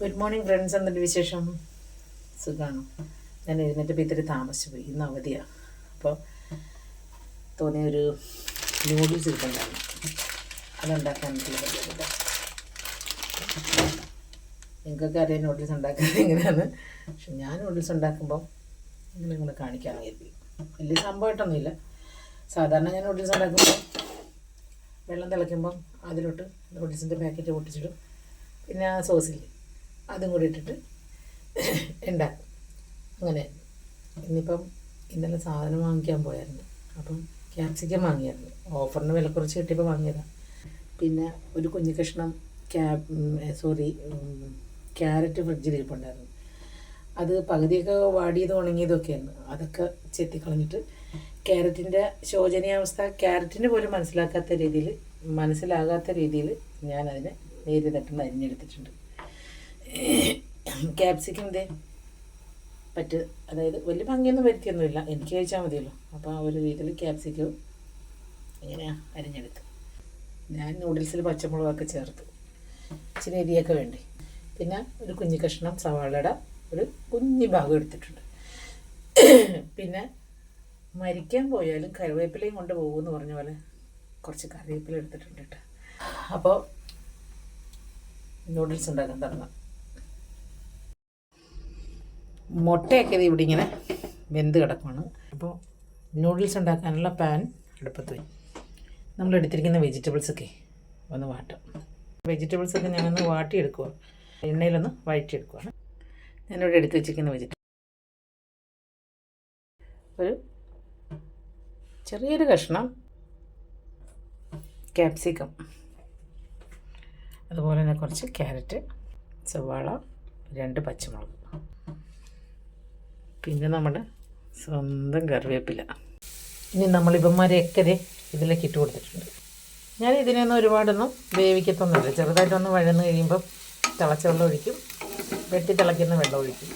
Good morning friends എന്തുണ്ട് വിശേഷം? സുഖമാണ് ഞാൻ എഴുന്നേറ്റപ്പോൾ ഇത്തിരി താമസിച്ചു പോയി. ഇന്ന് അവധിയാണ് അപ്പോൾ തോന്നിയൊരു നൂഡിൽസ് ഇരിപ്പുണ്ടായിരുന്നു. അതുണ്ടാക്കാൻ പരിപാടിയില്ല നിങ്ങൾക്കൊക്കെ അറിയാം നൂഡിൽസ് ഉണ്ടാക്കുന്നത് എങ്ങനെയാണ്. പക്ഷെ ഞാൻ നൂഡിൽസ് ഉണ്ടാക്കുമ്പോൾ ഇങ്ങനെ നിങ്ങൾ കാണിക്കാമെന്ന് കരുതി. വലിയ സംഭവമായിട്ടൊന്നുമില്ല സാധാരണ ഞാൻ നൂഡിൽസ് ഉണ്ടാക്കുമ്പോൾ വെള്ളം തിളയ്ക്കുമ്പം അതിലോട്ട് നൂഡിൽസിന്റെ പാക്കറ്റ് പൊട്ടിച്ചിടും. പിന്നെ ആ സോസില്ലേ അതും കൂടി ഇട്ടിട്ട് ഉണ്ടാക്കും. അങ്ങനെ. ഇന്നിപ്പം ഇന്നലെ സാധനം വാങ്ങിക്കാൻ പോയായിരുന്നു. അപ്പം ക്യാപ്സിക്കം വാങ്ങിയായിരുന്നു. ഓഫറിന് വില കുറച്ച് കിട്ടിയപ്പോൾ വാങ്ങിയതാണ് പിന്നെ ഒരു കുഞ്ഞു കഷ്ണം ക്യാബ് സോറി ക്യാരറ്റ് ഫ്രിഡ്ജിൽ ഇരിപ്പുണ്ടായിരുന്നു. അത് പകുതിയൊക്കെ വാടിയത് ഉണങ്ങിയതൊക്കെയായിരുന്നു അതൊക്കെ ചെത്തിക്കളഞ്ഞിട്ട് ക്യാരറ്റിന്റെ ശോചനീയാവസ്ഥ ക്യാരറ്റിന് പോലും മനസ്സിലാക്കാത്ത രീതിയിൽ മനസ്സിലാകാത്ത രീതിയിൽ ഞാനതിനെ തട്ടുന്ന അരിഞ്ഞെടുത്തിട്ടുണ്ട്. ക്യാപ്സിക്കം ഇതേ പറ്റ് അതായത് വലിയ ഭംഗിയൊന്നും വരുത്തിയൊന്നുമില്ല. എനിക്ക് കഴിച്ചാൽ മതിയല്ലോ. അപ്പോൾ ആ ഒരു രീതിയിൽ ക്യാപ്സിക്കോ ഇങ്ങനെയാണ് അരിഞ്ഞെടുക്കുക ഞാൻ നൂഡിൽസിൽ പച്ചമുളകൊക്കെ ചേർത്ത്. ഇച്ചിരി എരിയൊക്കെ വേണ്ടി. പിന്നെ ഒരു കുഞ്ഞു കഷ്ണം സവാളയുടെ ഒരു കുഞ്ഞു ഭാഗം എടുത്തിട്ടുണ്ട്. പിന്നെ മരിക്കാൻ പോയാലും കറിവേപ്പിലയും കൊണ്ട് പോകുമെന്ന് പറഞ്ഞ പോലെ കുറച്ച് കറിവേപ്പില എടുത്തിട്ടുണ്ട് കേട്ടോ. അപ്പോൾ നൂഡിൽസ് ഉണ്ടാക്കാൻ തുടങ്ങാം. മുട്ടയൊക്കെ ഇവിടെ ഇങ്ങനെ വെന്ത് കിടക്കുകയാണ് അപ്പോൾ നൂഡിൽസ് ഉണ്ടാക്കാനുള്ള പാൻ അടുപ്പത്ത് വയ്ക്കും നമ്മൾ എടുത്തിരിക്കുന്ന വെജിറ്റബിൾസൊക്കെ ഒന്ന് വാട്ടും വെജിറ്റബിൾസൊക്കെ ഞാനൊന്ന് വാട്ടിയെടുക്കുക എണ്ണയിലൊന്ന് വഴറ്റിയെടുക്കുകയാണ് ഞാനിവിടെ എടുത്ത് വെച്ചിരിക്കുന്ന വെജിറ്റബിൾ ഒരു ചെറിയൊരു കഷ്ണം ക്യാപ്സിക്കം അതുപോലെ തന്നെ കുറച്ച് ക്യാരറ്റ് സവാള രണ്ട് പച്ചമുളക്. പിന്നെ നമ്മുടെ സ്വന്തം കറിവേപ്പില. ഇനി നമ്മൾ ഇവന്മാരെയൊക്കെ ഇതിലേക്ക് ഇട്ട് കൊടുത്തിട്ടുണ്ട്. ഞാൻ ഇതിനൊന്നും ഒരുപാടൊന്നും വേവിക്കത്തൊന്നുമില്ല. ചെറുതായിട്ടൊന്ന് വഴന്ന് കഴിയുമ്പം തിളച്ച വെള്ളം ഒഴിക്കും. വെട്ടി തിളയ്ക്കുന്ന വെള്ളം ഒഴിക്കും.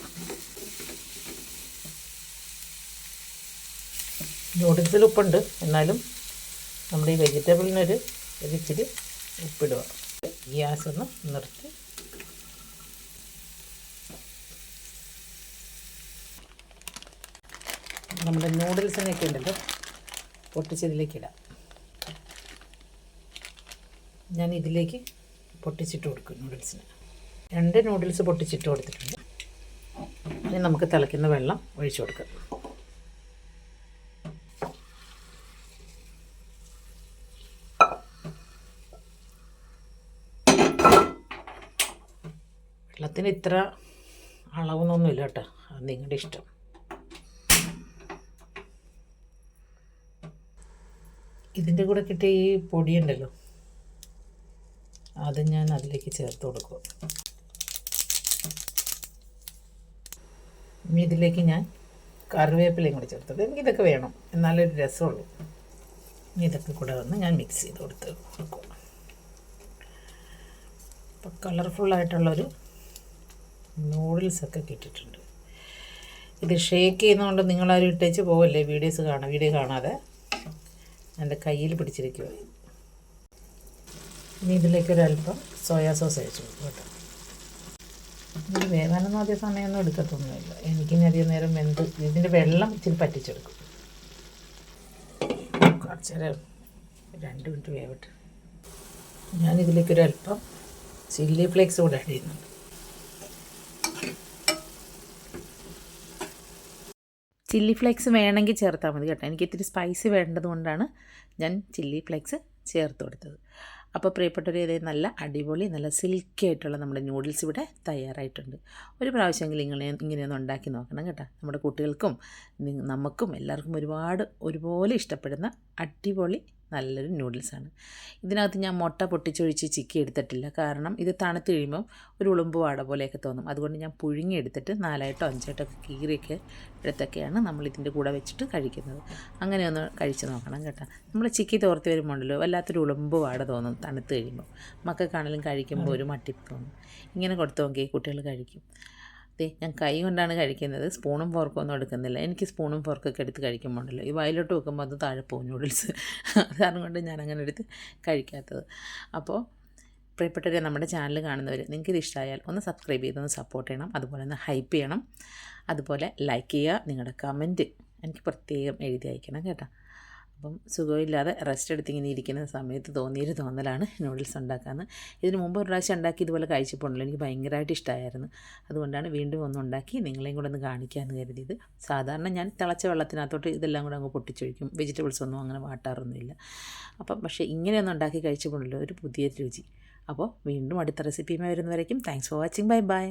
നൂഡിൽസിൽ ഉപ്പുണ്ട്. എന്നാലും നമ്മുടെ ഈ വെജിറ്റബിളിനൊരു ഒരിച്ചിരി ഉപ്പിടുക. ഗ്യാസ് ഒന്ന് നിർത്തി. നമ്മുടെ നൂഡിൽസിനൊക്കെ ഉണ്ടല്ലോ. പൊട്ടിച്ചതിലേക്ക് ഇടാം. ഞാൻ ഇതിലേക്ക് പൊട്ടിച്ചിട്ട് കൊടുക്കും നൂഡിൽസിന് രണ്ട് നൂഡിൽസ് പൊട്ടിച്ചിട്ട് കൊടുത്തിട്ടുണ്ട്. ഇനി നമുക്ക് തിളയ്ക്കുന്ന വെള്ളം ഒഴിച്ചു കൊടുക്കാം. വെള്ളത്തിന് ഇത്ര അളവൊന്നുമില്ല കേട്ടോ. അത് നിങ്ങളുടെ ഇഷ്ടം. ഇതിന്റെ കൂടെ കിട്ടിയ ഈ പൊടിയുണ്ടല്ലോ അത് ഞാൻ അതിലേക്ക് ചേർത്ത് കൊടുക്കും. ഇനി ഇതിലേക്ക് ഞാൻ കറിവേപ്പിലയും കൂടി ചേർത്ത് കൊടുക്കും. എനിക്കിതൊക്കെ വേണം എന്നാലേ ഒരു രസമുള്ളൂ. ഇനി ഇതൊക്കെ കൂടെ വന്ന് ഞാൻ മിക്സ് ചെയ്ത് കൊടുത്ത് കൊടുക്കും. അപ്പോൾ കളർഫുള്ളായിട്ടുള്ളൊരു നൂഡിൽസൊക്കെ കിട്ടിയിട്ടുണ്ട്. ഇത് ഷേക്ക് ചെയ്യുന്നതുകൊണ്ട് നിങ്ങളാരും ഇട്ടേച്ച് പോവല്ലേ വീഡിയോസ് കാണാം വീഡിയോ കാണാതെ? എന്റെ കയ്യിൽ പിടിച്ചിരിക്കുക ഇനി ഇതിലേക്ക് ഒരല്പം സോയാ സോസ് അയച്ചു കൊടുക്കും കേട്ടോ. ഇത് വേവാനൊന്നും അധികം സമയമൊന്നും എടുക്കത്തൊന്നുമില്ല. എനിക്കിനി അധികം നേരം വെന്ത് ഇതിന്റെ വെള്ളം ഇച്ചിരി പറ്റിച്ചെടുക്കും. കുറച്ച് നേരം രണ്ട് മിനിറ്റ് വേവിട്ട്. ഞാനിതിലേക്കൊരല്പം ചില്ലി ഫ്ലേക്സ് കൂടെ ആഡ് ചെയ്യുന്നുണ്ട്. ചില്ലി ഫ്ലേക്സ് വേണമെങ്കിൽ ചേർത്താൽ മതി കേട്ടോ. എനിക്ക് ഇത്തിരി സ്പൈസി വേണ്ടതുകൊണ്ടാണ് ഞാൻ ചില്ലി ഫ്ലേക്സ് ചേർത്ത് കൊടുത്തത്. അപ്പോൾ പ്രിയപ്പെട്ടവർ ഇതേ നല്ല അടിപൊളി നല്ല സിൽക്കി ആയിട്ടുള്ള നമ്മുടെ നൂഡിൽസ് ഇവിടെ തയ്യാറായിട്ടുണ്ട്. ഒരു പ്രാവശ്യമെങ്കിലും ഇങ്ങനെ ഇങ്ങനെയൊന്ന് ഉണ്ടാക്കി നോക്കണം കേട്ടോ. നമ്മുടെ കുട്ടികൾക്കും നമുക്കും എല്ലാവർക്കും ഒരുപാട് ഒരുപോലെ ഇഷ്ടപ്പെടുന്ന അടിപൊളി നല്ലൊരു നൂഡിൽസാണ്. ഇതിനകത്ത് ഞാൻ മുട്ട പൊട്ടിച്ചൊഴിച്ച് ചിക്കി എടുത്തിട്ടില്ല. കാരണം ഇത് തണുത്ത് കഴിയുമ്പം ഒരു ഉളുമ്പ് വാട പോലെയൊക്കെ തോന്നും. അതുകൊണ്ട് ഞാൻ പുഴുങ്ങി എടുത്തിട്ട് നാലായിട്ടോ അഞ്ചായിട്ടോ ഒക്കെ കീറിയൊക്കെ എടുത്തൊക്കെയാണ് നമ്മൾ ഇതിന്റെ കൂടെ വെച്ചിട്ട് കഴിക്കുന്നത്. അങ്ങനെ ഒന്ന് കഴിച്ച് നോക്കണം കേട്ടോ. നമ്മൾ ചിക്കി തോർത്തി വരുമ്പോണ്ടല്ലോ വല്ലാത്തൊരു ഉളുമ്പ് വാട തോന്നും തണുത്ത് കഴിയുമ്പോൾ മക്കൾക്കാണെങ്കിലും കഴിക്കുമ്പോൾ ഒരു മട്ടിപ്പ് തോന്നും. ഇങ്ങനെ കൊടുത്തു നോക്കി കുട്ടികൾ കഴിക്കും. ദേ ഞാൻ കൈ കൊണ്ടാണ് കഴിക്കുന്നത്. സ്പൂണും ഫോർക്കും ഒന്നും എടുക്കുന്നില്ല. എനിക്ക് സ്പൂണും ഫോർക്കൊക്കെ എടുത്ത് കഴിക്കുമ്പോണ്ടല്ലോ ഈ വയലോട്ട് വെക്കുമ്പോൾ അത് താഴെ പോകും നൂഡിൽസ് അത് കാരണം കൊണ്ട് ഞാൻ അങ്ങനെ എടുത്ത് കഴിക്കാത്തത്. അപ്പോൾ പ്രിയപ്പെട്ടവരെ നമ്മുടെ ചാനൽ കാണുന്നവർ നിങ്ങൾക്ക് ഇത് ഇഷ്ടമായാൽ ഒന്ന് സബ്സ്ക്രൈബ് ചെയ്ത് ഒന്ന് സപ്പോർട്ട് ചെയ്യണം. അതുപോലെ ഒന്ന് ഹൈപ്പ് ചെയ്യണം. അതുപോലെ ലൈക്ക് ചെയ്യുക. നിങ്ങളുടെ കമന്റ് എനിക്ക് പ്രത്യേകം എഴുതി അയക്കണം കേട്ടോ. അപ്പം സുഖമില്ലാതെ റെസ്റ്റ് എടുത്തിങ്ങനെ ഇരിക്കുന്ന സമയത്ത് തോന്നിയൊരു തോന്നലാണ് നൂഡിൽസ് ഉണ്ടാക്കാമെന്ന് ഇതിന് മുമ്പ് ഒരു പ്രാവശ്യം ഉണ്ടാക്കി ഇതുപോലെ കഴിച്ചപ്പോഴല്ലോ എനിക്ക് ഭയങ്കരമായിട്ട് ഇഷ്ടമായിരുന്നു അതുകൊണ്ടാണ് വീണ്ടും ഒന്ന് ഉണ്ടാക്കി നിങ്ങളെയും കൂടെ ഒന്ന് കാണിക്കാമെന്ന് കരുതിയത്. സാധാരണ ഞാൻ തിളച്ച വെള്ളത്തിനകത്തോട്ട് ഇതെല്ലാം കൂടെ അങ്ങ് പൊട്ടിച്ചൊഴിക്കും. വെജിറ്റബിൾസ് ഒന്നും അങ്ങനെ വാട്ടാറൊന്നുമില്ല. അപ്പം പക്ഷേ ഇങ്ങനെയൊന്നും ഉണ്ടാക്കി കഴിച്ചപ്പോഴല്ലോ ഒരു പുതിയ രുചി. അപ്പോൾ വീണ്ടും അടുത്ത റെസിപ്പിയുമായി വരുന്നവരേക്കും thanks for watching bye bye